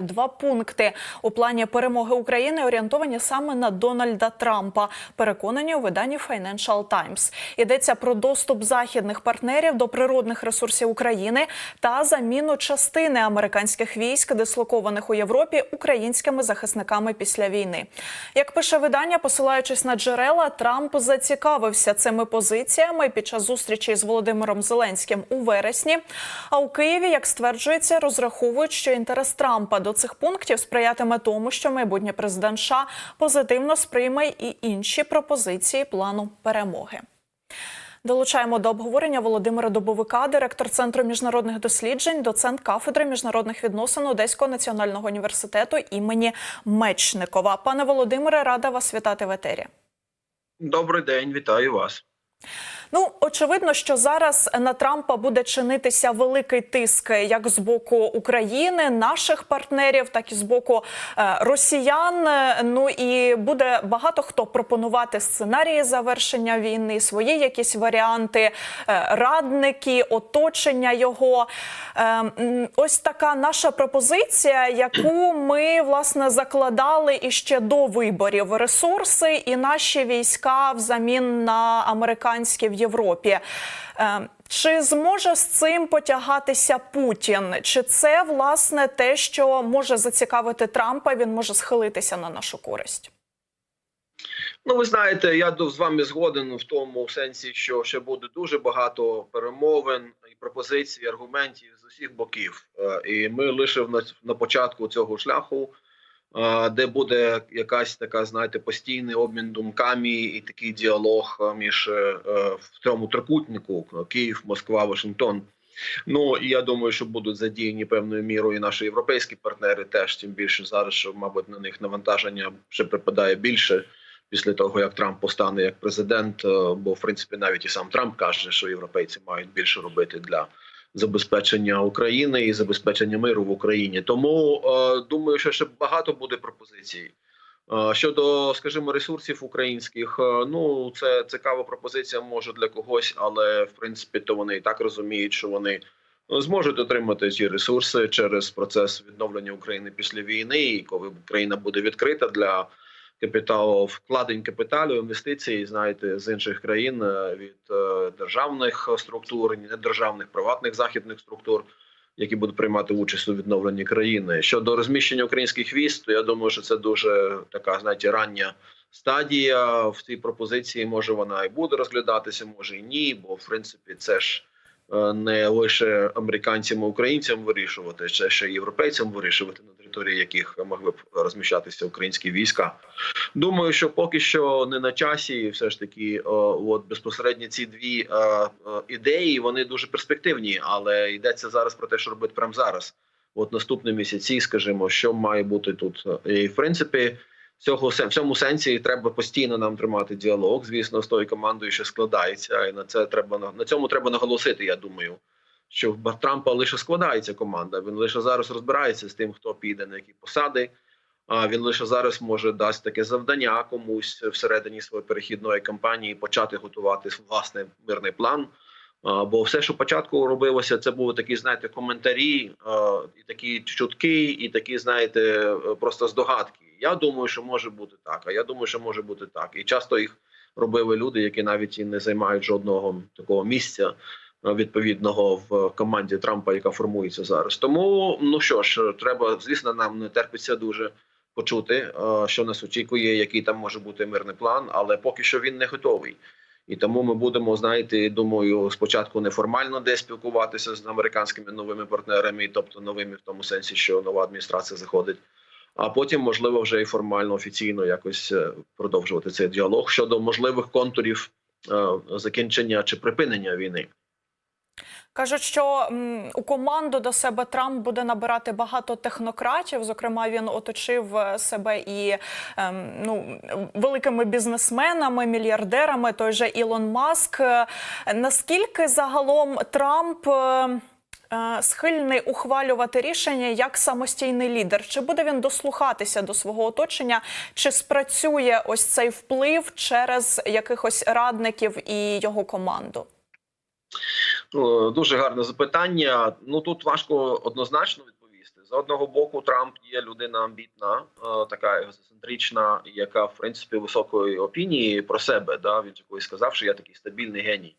Два пункти у плані перемоги України орієнтовані саме на Дональда Трампа. Переконані у виданні Financial Times. Йдеться про доступ західних партнерів до природних ресурсів України та заміну частини американських військ, дислокованих у Європі українськими захисниками після війни. Як пише видання, посилаючись на джерела, Трамп зацікавився цими позиціями під час зустрічі з Володимиром Зеленським у вересні. А у Києві, як стверджується, розраховують, що інтерес Трампа до цих пунктів сприятиме тому, що майбутній президент США позитивно сприйме і інші пропозиції плану перемоги. Долучаємо до обговорення Володимира Добовика, директор Центру міжнародних досліджень, доцент кафедри міжнародних відносин Одеського національного університету імені Мечникова. Пане Володимире, рада вас вітати в етері. Добрий день, вітаю вас. Ну, очевидно, що зараз на Трампа буде чинитися великий тиск як з боку України, наших партнерів, так і з боку е, росіян. Ну і буде багато хто пропонувати сценарії завершення війни, свої якісь варіанти, е, радники, оточення його. Е, Ось така наша пропозиція, яку ми власне закладали іще до виборів. Ресурси і наші війська взамін на американські Європі. Е, Чи зможе з цим потягатися Путін? Чи це власне те, що може зацікавити Трампа? Він може схилитися на нашу користь? Ну, ви знаєте, я з вами згоден в тому сенсі, що ще буде дуже багато перемовин і пропозицій, аргументів з усіх боків. Е, І ми лише на, початку цього шляху, де буде якась така, знаєте, постійний обмін думками і такий діалог між е, е, в цьому трикутнику е, Київ, Москва, Вашингтон. Ну і я думаю, що будуть задіяні певною мірою і наші європейські партнери теж тим більше зараз, що мабуть на них навантаження ще припадає більше після того, як Трамп постане як президент. Бо в принципі навіть і сам Трамп каже, що європейці мають більше робити для забезпечення України і забезпечення миру в Україні. Тому е, думаю, що ще багато буде пропозицій. Е, Щодо, скажімо, ресурсів українських, е, ну це цікава пропозиція може для когось, але в принципі то вони і так розуміють, що вони зможуть отримати ці ресурси через процес відновлення України після війни, і коли Україна буде відкрита для капіталу вкладень капіталу, інвестицій, знаєте, з інших країн е, від е, державних структур, недержавних приватних західних структур. Які будуть приймати участь у відновленні країни щодо розміщення українських військ, то я думаю, що це дуже така знаєте, рання стадія в цій пропозиції. Може вона і буде розглядатися, може і ні. Бо в принципі це ж е, не лише американцям і українцям вирішувати, це ще європейцям вирішувати на території яких могли б розміщатися українські війська. Думаю, що поки що не на часі, все ж таки, о, от безпосередньо ці дві е, е, ідеї вони дуже перспективні, але йдеться зараз про те, що робити прямо зараз. От наступні місяці, скажімо, що має бути тут, і в принципі. Цього в цьому сенсі треба постійно нам тримати діалог. Звісно, з тою командою, що складається, і на це треба на цьому треба наголосити. Я думаю, що в Трампа лише складається команда. Він лише зараз розбирається з тим, хто піде на які посади. А він лише зараз може дасть таке завдання комусь всередині своєї перехідної кампанії почати готувати власний мирний план. Бо все, що початку робилося, це були такі, знаєте, коментарі, і такі чутки, і такі, знаєте, е, просто здогадки. Я думаю, що може бути так. А я думаю, що може бути так. І часто їх робили люди, які навіть і не займають жодного такого місця відповідного в команді Трампа, яка формується зараз. Тому ну що ж, треба, звісно, нам не терпиться дуже почути, е, що нас очікує, який там може бути мирний план, але поки що він не готовий. І тому ми будемо, знаєте, думаю, спочатку неформально десь спілкуватися з американськими новими партнерами, тобто новими в тому сенсі, що нова адміністрація заходить. А потім, можливо, вже і формально офіційно якось е, продовжувати цей діалог щодо можливих контурів е, закінчення чи припинення війни. Кажуть, що у команду до себе Трамп буде набирати багато технократів. Зокрема, він оточив е, себе і ем, ну, великими бізнесменами, мільярдерами. Той же Ілон Маск. Е, Наскільки загалом Трамп е, схильний ухвалювати рішення як самостійний лідер? Чи буде він дослухатися до свого оточення? Чи спрацює ось цей вплив через якихось радників і його команду? Ну, Дуже гарне запитання. Ну тут важко однозначно відповісти. З одного боку, Трамп є людина амбітна, е, така егоцентрична, яка в принципі високої опінії про себе. Да, він такий сказав, що я такий стабільний геній.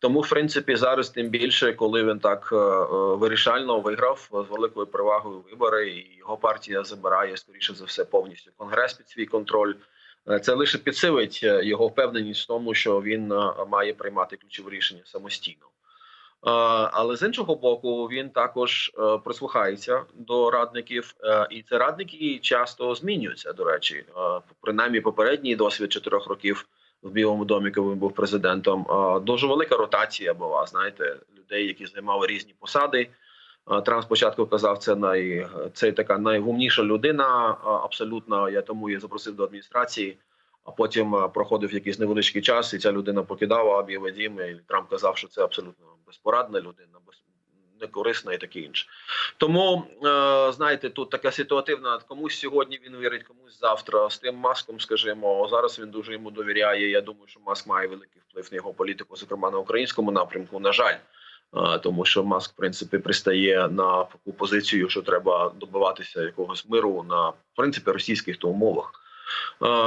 Тому, в принципі, зараз тим більше, коли він так е, е, вирішально виграв з великою перевагою вибори, і його партія забирає скоріше за все повністю конгрес під свій контроль. Е, Це лише підсилить е, його впевненість в тому, що він е, має приймати ключові рішення самостійно. Е, Але з іншого боку, він також е, прислухається до радників, е, і це радники часто змінюються. До речі, принаймні попередній досвід чотирьох років в Білому домі, коли він був президентом. Дуже велика ротація була. Знаєте, людей, які займали різні посади. Трамп спочатку казав, це най це така найгумніша людина. Абсолютно я тому її запросив до адміністрації. А потім е, проходив якийсь невеличкий час, і ця людина покидала Білий Дім, і Трамп казав, що це абсолютно безпорадна людина, некорисна і таке інше. Тому е, знаєте, тут така ситуативна. Комусь сьогодні він вірить, комусь завтра. З тим маском, скажімо, зараз він дуже йому довіряє. Я думаю, що маск має великий вплив на його політику, зокрема на українському напрямку. На жаль. Е, Тому що маск, в принципі, пристає на таку позицію, що треба добиватися якогось миру на в принципі російських то умовах,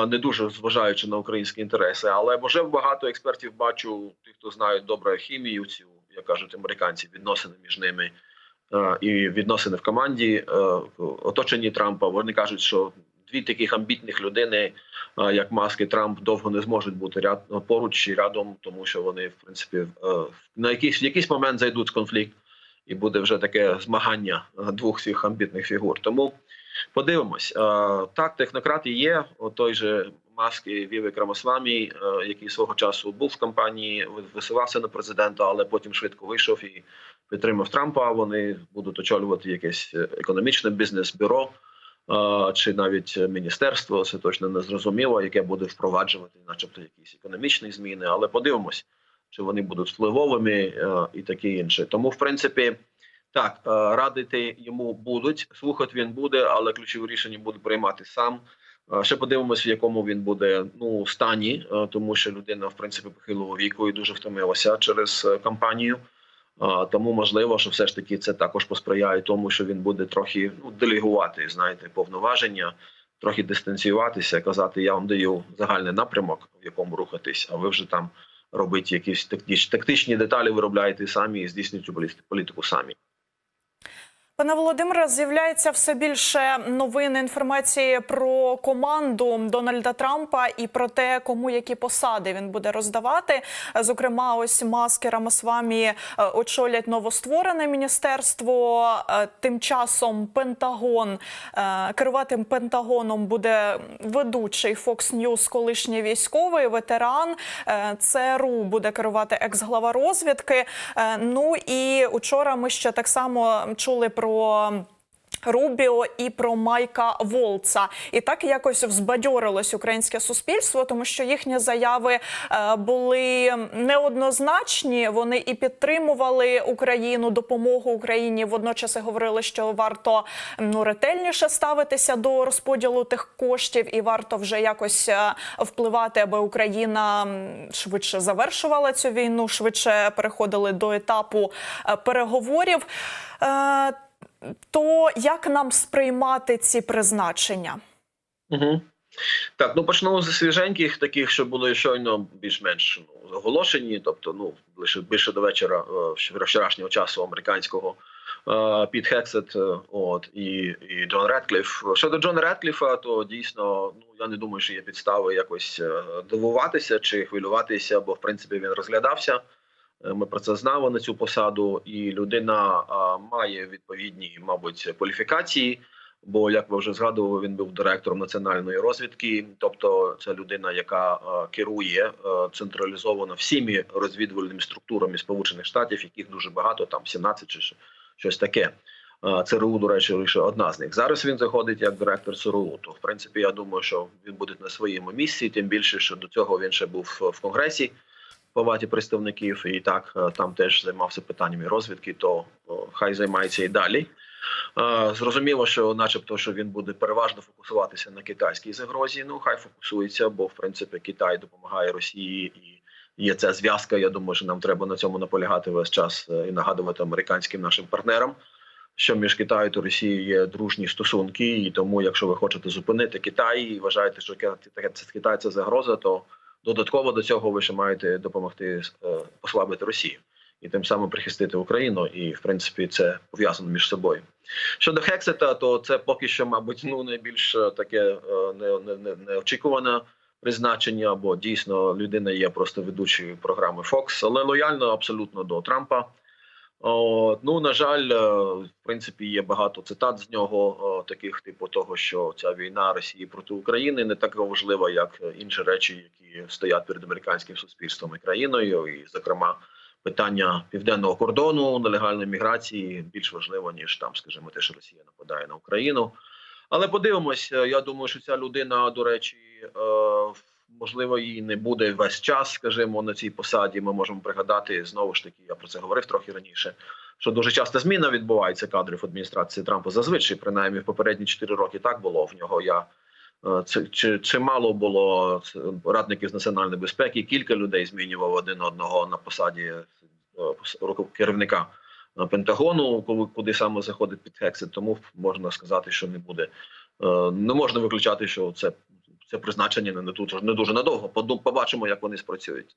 не дуже зважаючи на українські інтереси. Але вже багато експертів бачу, тих, хто знають добре хімію, цю як кажуть американці, відносини між ними е, і відносини в команді е, в оточенні Трампа. Вони кажуть, що дві таких амбітних людини, е, як Маск і Трамп, довго не зможуть бути ряд поруч і рядом, тому що вони, в принципі, е, на якийсь якийсь момент зайдуть в конфлікт, і буде вже таке змагання е, двох цих амбітних фігур. Тому подивимось. Е, Так, технократи є. От той же Маск і Вівик е, який свого часу був в кампанії, висувався на президента, але потім швидко вийшов і підтримав Трампа. Вони будуть очолювати якесь е, економічне бізнес-бюро чи навіть міністерство. Це точно не зрозуміло, яке буде впроваджувати, начебто, якісь економічні зміни. Але подивимось, чи вони будуть впливовими і таке інше. Тому, в принципі. Так, е, радити йому будуть, слухати він буде, але ключові рішення буде приймати сам. Е, Ще подивимося, в якому він буде ну стані, е, тому що людина, в принципі, похилого віку і дуже втомилася через кампанію. Тому можливо, що все ж таки це також посприяє тому, що він буде трохи ну, делегувати, знаєте, повноваження, трохи дистанціюватися, казати, я вам даю загальний напрямок, в якому рухатись, а ви вже там робите якісь тактичні деталі, виробляєте самі і здійснюєте політику самі. Пане Володимире, з'являється все більше новин інформації про команду Дональда Трампа і про те, кому які посади він буде роздавати. Зокрема, ось Маск і Рамасвамі е, очолять новостворене міністерство. Е, Тим часом Пентагон е, керувати Пентагоном буде ведучий Fox News, колишній військовий ветеран. ЦРУ буде керувати екс-глава розвідки. Ну і учора ми ще так само чули про. Рубіо і про Майка Волца, і так якось взбадьорилось українське суспільство, тому що їхні заяви е, були неоднозначні. Вони і підтримували Україну, допомогу Україні. Водночас і говорили, що варто ну ретельніше ставитися до розподілу тих коштів, і варто вже якось е, впливати, аби Україна швидше завершувала цю війну, швидше переходили до етапу е, переговорів. То як нам сприймати ці призначення? Угу. Так, ну почнемо з свіженьких, таких, що були щойно більш-менш ну, оголошені, тобто, ну лише більше до вечора е, вчорашнього часу американського. е, Піт Хексет, е, от і, і Джон Редкліф. Щодо Джона Редкліфа, то дійсно ну я не думаю, що є підстави якось дивуватися чи хвилюватися, бо в принципі він розглядався. Е, Ми про це знали на цю посаду, і людина має відповідні, мабуть, кваліфікації. Бо, як ви вже згадували, він був директором національної розвідки, тобто це людина, яка е, керує е, централізовано всіми розвідувальними структурами Сполучених Штатів, яких дуже багато, там 17 чи щось таке. Е, ЦРУ, до речі, лише одна з них. Зараз він заходить як директор ЦРУ. То в принципі, я думаю, що він буде на своєму місці. Тим більше, що до цього він ще був в конгресі палаті представників, і так е, там теж займався питаннями розвідки. То хай займається і далі. Е, Зрозуміло, що, начебто, що він буде переважно фокусуватися на китайській загрозі. Ну хай фокусується, бо в принципі Китай допомагає Росії і. Є ця зв'язка. Я думаю, що нам треба на цьому наполягати весь час е, і нагадувати американським нашим партнерам. що між Китаєм та Росією є дружні стосунки, і тому, якщо ви хочете зупинити Китай і вважаєте, що Ки- Китай це загроза, то додатково до цього ви ще маєте допомогти ослабити послабити Росію і тим самим прихистити Україну. І в принципі це пов'язано між собою. Щодо Хексета, то це поки що, мабуть, ну найбільш е, таке е, не, не, неочікуване призначення, бо дійсно людина є просто ведучою програми Fox, але лояльно абсолютно до Трампа. О, ну на жаль, е, в принципі, є багато цитат з нього, о, таких типу того, що ця війна Росії проти України не така важлива, як е, інші речі, які стоять перед американським суспільством і країною, і зокрема. Питання південного кордону нелегальної міграції більш важливо ніж там, скажімо, те, що Росія нападає на Україну. Але подивимось, е, я думаю, що ця людина, до речі, е, можливо, її не буде весь час, скажімо, на цій посаді. Ми можемо пригадати знову ж таки, я про це говорив трохи раніше. Що дуже часто зміна відбувається кадрів адміністрації Трампа. Зазвичай, принаймні, в попередні 4 роки так було. В нього я е, це чимало було радників з національної безпеки. Кілька людей змінював один одного на посаді е, керівника е, Пентагону, коли куди саме заходить під Хексит. Тому можна сказати, що не буде. Не можна виключати, що це, це призначення не, тут не дуже надовго. Побачимо, як вони спрацюють.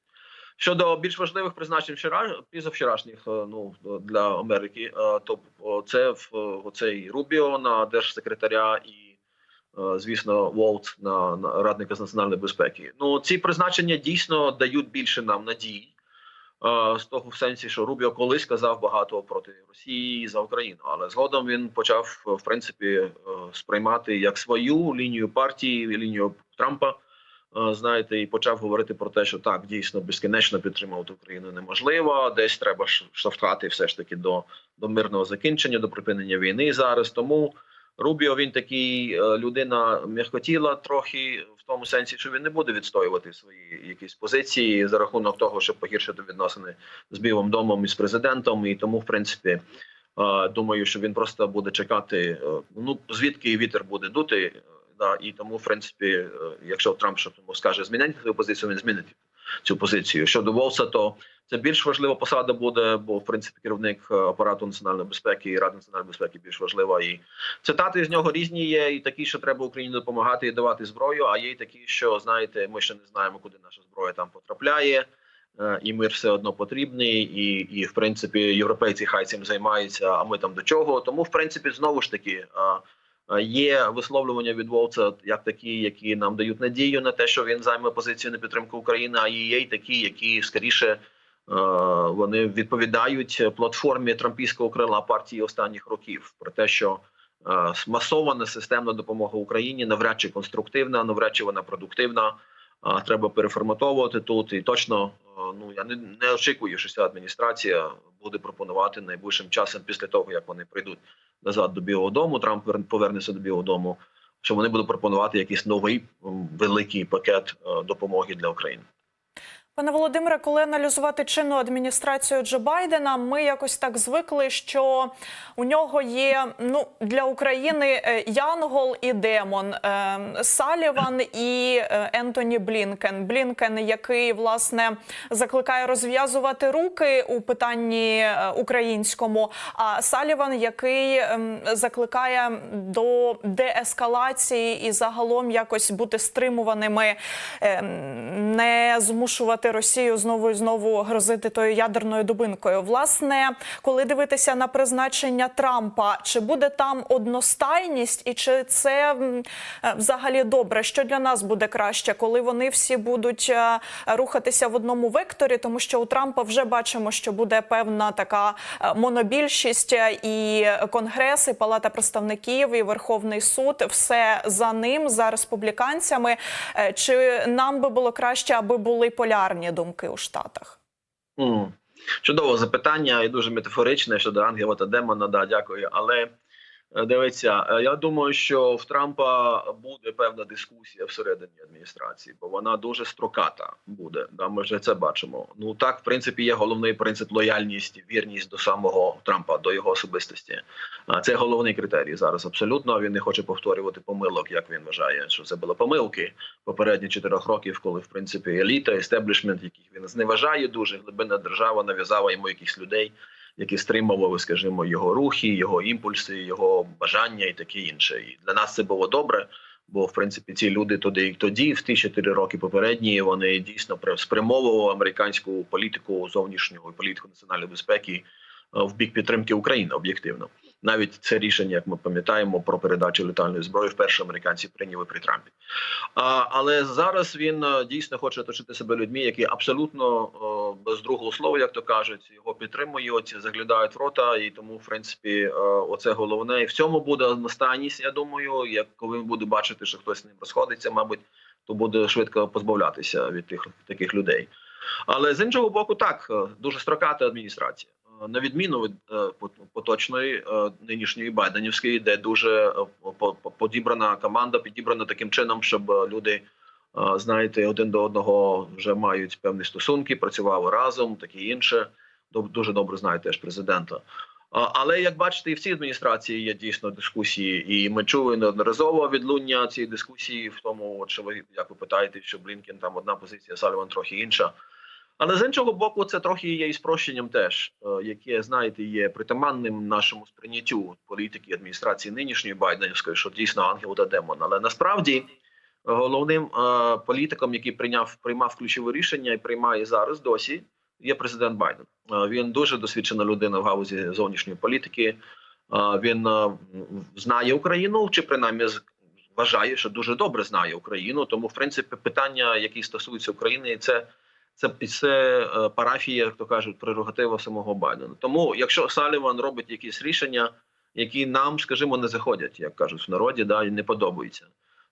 Щодо більш важливих призначень вчора, пізавчорашніх, е, ну для Америки, е, то це в оцей Рубіо на держсекретаря і, е, звісно, Волт на, на радника з національної безпеки. Ну ці призначення дійсно дають більше нам надій. е, З того в сенсі, що Рубіо колись казав багато проти Росії за Україну, але згодом він почав в принципі е, сприймати як свою лінію партії, лінію Трампа. Е, знаєте, і почав говорити про те, що так дійсно безкінечно підтримувати Україну неможливо. Десь треба штовхати все ж таки до, до мирного закінчення, до припинення війни зараз. Тому Рубіо він такий е, людина м'якотіла трохи в тому сенсі, що він не буде відстоювати свої якісь позиції за рахунок того, щоб погіршити відносини з Білим домом і з президентом. І тому, в принципі, е, думаю, що він просто буде чекати. Ну звідки вітер буде дути. Да, і тому, в принципі, е, якщо Трамп що тому скаже змінити свою позицію, він змінить цю позицію. Щодо Волса, то це більш важлива посада буде, бо в принципі керівник е, апарату національної безпеки і Ради національної безпеки більш важлива. І цитати з нього різні є. І такі, що треба Україні допомагати і давати зброю. А є й такі, що знаєте, ми ще не знаємо, куди наша зброя там потрапляє. е, І мир все одно потрібний, і, і в принципі європейці хай цим займаються. А ми там до чого? Тому, в принципі, знову ж таки, є висловлювання від Вовца як такі, які нам дають надію на те, що він займе позицію на підтримку України. А є й такі, які скоріше е, вони відповідають платформі трампійського крила партії останніх років про те, що е, масована системна допомога Україні навряд чи конструктивна, навряд чи вона продуктивна. А треба переформатовувати тут. І точно ну я не, не очікую, що ця адміністрація буде пропонувати найближчим часом після того, як вони прийдуть назад до Білого Дому. Трамп вер- повернеться до Білого Дому. Що вони будуть пропонувати якийсь новий великий пакет е, допомоги для України. Пане Володимире, коли аналізувати чинну адміністрацію Джо Байдена, ми якось так звикли, що у нього є ну для України е, Янгол і Демон, е, Саліван і е, Ентоні Блінкен. Блінкен, який власне закликає розв'язувати руки у питанні українському, а Саліван, який ем, закликає до деескалації і загалом якось бути стримуваними, ем, не змушувати Росію знову і знову грозити тою ядерною дубинкою. Власне, коли дивитися на призначення Трампа, чи буде там одностайність, і чи це е, взагалі добре? Що для нас буде краще, коли вони всі будуть е, рухатися в одному векторі, тому що у Трампа вже бачимо, що буде певна така е, монобільшість і Конгрес, і Палата представників, і Верховний суд все за ним, за республіканцями. Чи нам би було краще, аби були полярні думки у Штатах? Mm. Чудове запитання і дуже метафоричне щодо ангела та демона. Да, дякую. Але дивіться, е, я думаю, що в Трампа буде певна дискусія всередині адміністрації, бо вона дуже строката буде. Да, ми вже це бачимо. Ну так, в принципі, є головний принцип лояльність, вірність до самого Трампа, до його особистості. А це головний критерій зараз. Абсолютно він не хоче повторювати помилок, як він вважає, що це були помилки попередні чотирьох років, коли в принципі еліта, естеблішмент, яких він зневажає дуже глибинна держава, нав'язала йому якихось людей, які стримували, скажімо, його рухи, його імпульси, його бажання і таке інше. І для нас це було добре. Бо в принципі ці люди туди і тоді, в ті чотири роки попередні, вони дійсно спрямовували американську політику зовнішнього і політику національної безпеки е, в бік підтримки України об'єктивно. Навіть це рішення, як ми пам'ятаємо, про передачу летальної зброї вперше американці прийняли при Трампі. А, але зараз він е, дійсно хоче оточити себе людьми, які абсолютно е, без другого слова, як то кажуть, його підтримують, заглядають в рота, і тому, в принципі, е, оце головне. І в цьому буде настанність. Я думаю, як коли він буде бачити, що хтось з ним розходиться, мабуть, то буде швидко позбавлятися від тих таких людей. Але з іншого боку, так дуже строката адміністрація. Е, На відміну від е, поточної е, нинішньої Байденівської, де дуже по- по- подібрана команда, підібрана таким чином, щоб люди, знаєте, один до одного вже мають певні стосунки, працювали разом, таке інше. Дуже добре знаю теж президента. Але як бачите, і в цій адміністрації є дійсно дискусії, і ми чули неодноразово відлуння цієї дискусії в тому, от що ви як ви питаєте, що Блінкен там одна позиція, Саліван трохи інша. Але з іншого боку, це трохи є і спрощенням теж, е, яке знаєте, є притаманним нашому сприйняттю політики адміністрації нинішньої Байденівської, що дійсно ангел та демон. Але насправді е, головним е, політиком, який прийняв приймав ключове рішення і приймає зараз досі, є президент Байден. Він дуже досвідчена людина в галузі зовнішньої політики. Він знає Україну, чи принаймні вважає, що дуже добре знає Україну. Тому, в принципі, питання, які стосуються України, це це, це е, парафія, як то кажуть, прерогатива самого Байдена. Тому, якщо Саліван робить якісь рішення, які нам, скажімо, не заходять, як кажуть в народі, да і не подобаються,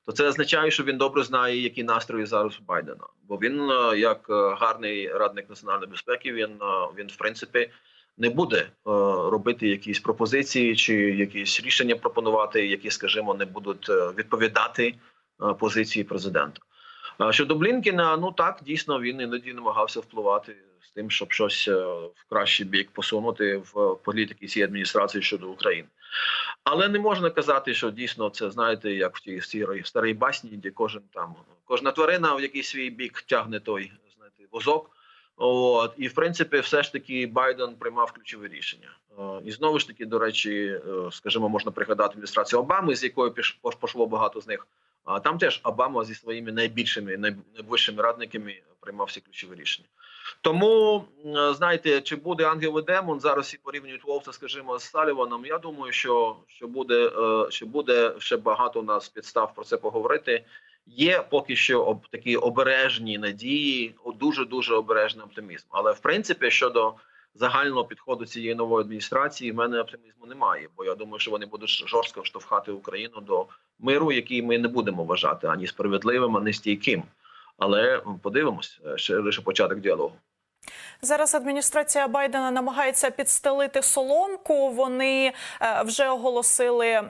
то це означає, що він добре знає, які настрої зараз у Байдена. Бо він, е, як е, гарний радник національної безпеки, він він в принципі не буде робити якісь пропозиції чи якісь рішення пропонувати, які, скажімо, не будуть відповідати позиції президента. Щодо Блінкена, ну так дійсно він іноді намагався впливати з тим, щоб щось е, в кращий бік посунути в політики цієї адміністрації щодо України. Але не можна казати, що дійсно це знаєте, як в тій старій, старій басні, де кожен там кожна тварина в якийсь свій бік тягне той знаєте, возок. От і в принципі, все ж таки Байден приймав ключові рішення. Е, І знову ж таки, до речі, е, скажімо, можна пригадати адміністрацію Обами, з якою піш- пош- пошло багато з них. А там теж Обама зі своїми найбільшими, най- найближчими радниками приймав всі ключові рішення. Тому знаєте, чи буде ангел і демон зараз всі порівнюють Волфса, скажімо, з Саліваном. Я думаю, що, що буде е, що буде ще багато у нас підстав про це поговорити. Є поки що об такі обережні надії, дуже дуже обережний оптимізм. Але в принципі, щодо загального підходу цієї нової адміністрації, в мене оптимізму немає. Бо я думаю, що вони будуть жорстко штовхати Україну до миру, який ми не будемо вважати ані справедливим, ані стійким. Але подивимось, е, ще лише початок діалогу. Зараз адміністрація Байдена намагається підстелити соломку. Вони е, вже оголосили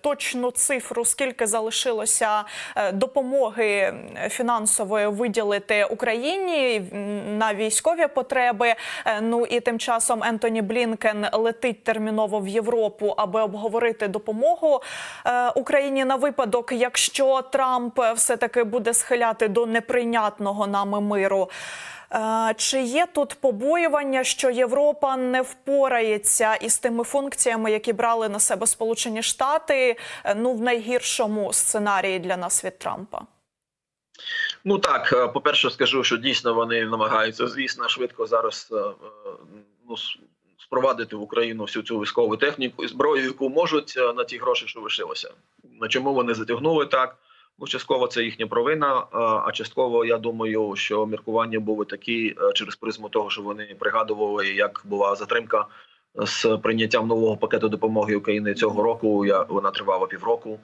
точну цифру, скільки залишилося е, допомоги фінансової виділити Україні на військові потреби. Е, Ну і тим часом Ентоні Блінкен летить терміново в Європу, аби обговорити допомогу Україні на випадок, якщо Трамп все таки буде схиляти до неприйнятного нами миру. Чи є тут побоювання, що Європа не впорається із тими функціями, які брали на себе Сполучені Штати, е, ну в найгіршому сценарії для нас від Трампа? Ну так, е, по-перше, скажу, що дійсно вони намагаються, звісно, швидко зараз е, ну, спровадити в Україну всю цю військову техніку і зброю, яку можуть на ті гроші, що лишилося. На чому вони затягнули так? Ну, частково це їхня провина, е, а частково я думаю, що міркування були такі е, через призму того, що вони пригадували, як була затримка з прийняттям нового пакету допомоги України цього року. Я вона тривала півроку.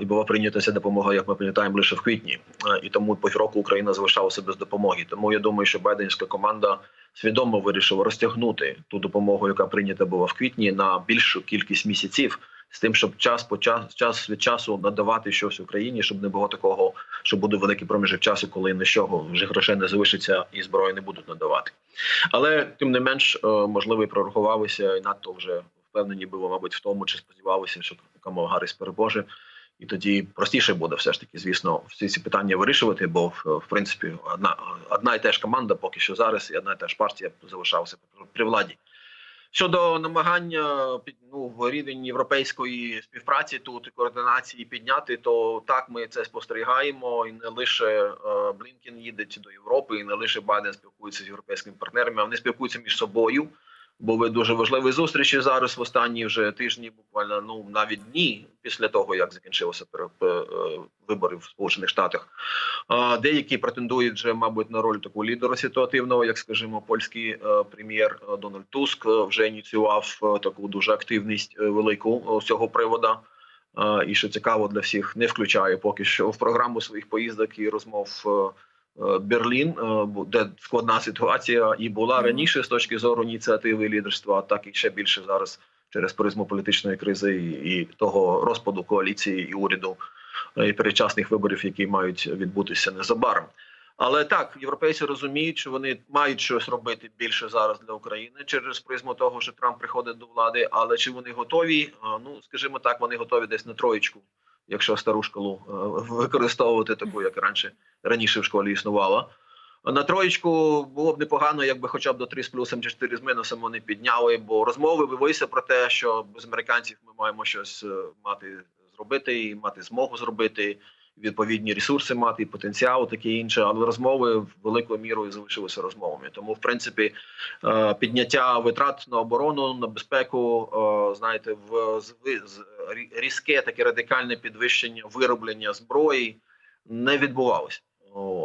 І була прийнята ця допомога, як ми пам'ятаємо, лише в квітні. І тому півроку Україна залишалася без допомоги. Тому я думаю, що байденська команда свідомо вирішила розтягнути ту допомогу, яка прийнята була в квітні, на більшу кількість місяців, з тим, щоб час по час, час від часу надавати щось Україні, щоб не було такого, що буде великий проміжок часу, коли нічого вже грошей не залишиться і зброї не будуть надавати. Але тим не менш, е, можливо, і прорахувалися і надто вже впевнені було, мабуть, в тому, чи сподівалися, що Камала Гарріс переможе І тоді простіше буде все ж таки, звісно, всі ці питання вирішувати, бо в, принципі одна одна і та ж команда поки що зараз, і одна і та ж партія залишалася при владі. Щодо намагання ну в рівень європейської співпраці тут координації підняти, то так ми це спостерігаємо, і не лише е, Блінкен їде до Європи, і не лише Байден спілкується з європейськими партнерами, а вони спілкуються між собою. Були дуже важливі зустрічі зараз в останні вже тижні, буквально ну навіть дні після того, як закінчилися пере- пе- е, вибори в Сполучених Штатах. Деякі претендують вже, мабуть, на роль такого лідера ситуативного, як скажімо, польський е, прем'єр е, Дональд Туск е, вже ініціював е, таку дуже активність е, велику е, з цього приводу. Е, І що цікаво для всіх, не включає поки що в програму своїх поїздок і розмов е, е, Берлін, е, де складна ситуація і була раніше з точки зору ініціативи і лідерства, так і ще більше зараз через призму політичної кризи і, і того розпаду коаліції і уряду е, і передчасних виборів, які мають відбутися незабаром. Але так, європейці розуміють, що вони мають щось робити більше зараз для України через призму того, що Трамп приходить до влади. Але чи вони готові? Ну скажімо так, вони готові десь на троєчку, якщо стару шкалу е, використовувати таку, як раніше раніше в школі існувала. На троєчку було б непогано, якби хоча б до 3 з плюсом чи 4 з мінусом вони підняли, бо розмови велися про те, що без американців ми маємо щось е, мати зробити і мати змогу зробити, відповідні ресурси мати, і потенціал, таке інше. Але розмови великою мірою залишилися розмовами. Тому, в принципі, е, підняття витрат на оборону, на безпеку, знаєте, в з- різке таке радикальне підвищення вироблення зброї не відбувалося.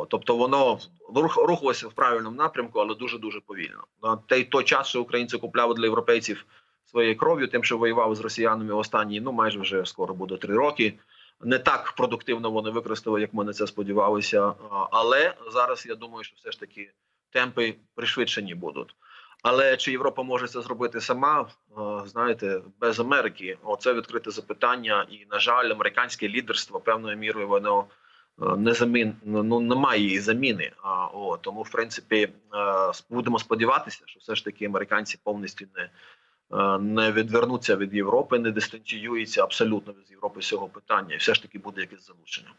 Тобто воно рух, рухалося в правильному напрямку, але дуже дуже повільно. На той, той час, що українці купляли для європейців своєю кров'ю, тим, що воювали з росіянами останні, ну майже вже скоро буде три роки. Не так продуктивно вони використали, як ми на це сподівалися. Але зараз я думаю, що все ж таки темпи пришвидшені будуть. Але чи Європа може це зробити сама? Е, Знаєте, без Америки оце відкрите запитання, і на жаль, американське лідерство певною мірою воно е, не замін, ну немає її заміни. А о тому, в принципі, е, будемо сподіватися, що все ж таки американці повністю не, не відвернуться від Європи, не дистанціюються абсолютно від Європи з цього питання, і все ж таки буде якесь залучення.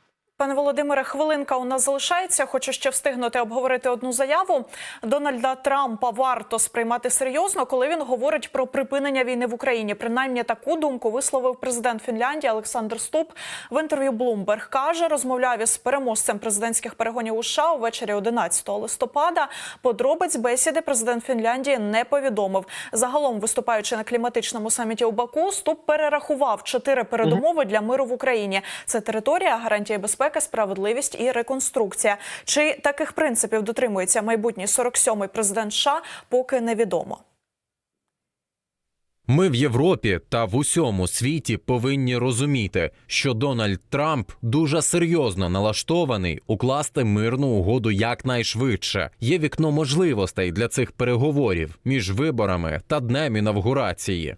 Пане Володимире, хвилинка у нас залишається. Хочу ще встигнути обговорити одну заяву. Дональда Трампа варто сприймати серйозно, коли він говорить про припинення війни в Україні. Принаймні таку думку висловив президент Фінляндії Олександр Ступ в інтерв'ю Bloomberg. каже, розмовляв із переможцем президентських перегонів у США увечері 11 листопада. Подробиць бесіди президент Фінляндії не повідомив. Загалом, виступаючи на кліматичному саміті у Баку, Ступ перерахував чотири передумови для миру в Україні. Це територія, гарантії безпеки, справедливість і реконструкція. Чи таких принципів дотримується майбутній 47-й президент США, поки невідомо. Ми в Європі та в усьому світі повинні розуміти, що Дональд Трамп дуже серйозно налаштований укласти мирну угоду якнайшвидше. Є вікно можливостей для цих переговорів між виборами та днем інавгурації.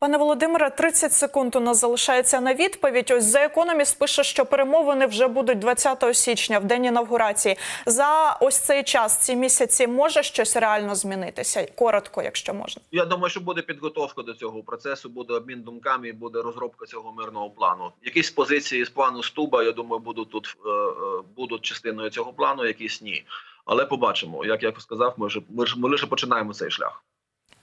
Пане Володимире, 30 секунд у нас залишається на відповідь. Ось за економіст пише, що перемовини вже будуть 20 січня, в день інавгурації. За ось цей час, ці місяці, може щось реально змінитися? Коротко, якщо можна. Я думаю, що буде підготовка до цього процесу, буде обмін думками, буде розробка цього мирного плану. Якісь позиції з плану Стуба, я думаю, будуть тут е, е, будуть частиною цього плану, якісь ні. Але побачимо. Як я сказав, ми вже ми ми лише починаємо цей шлях.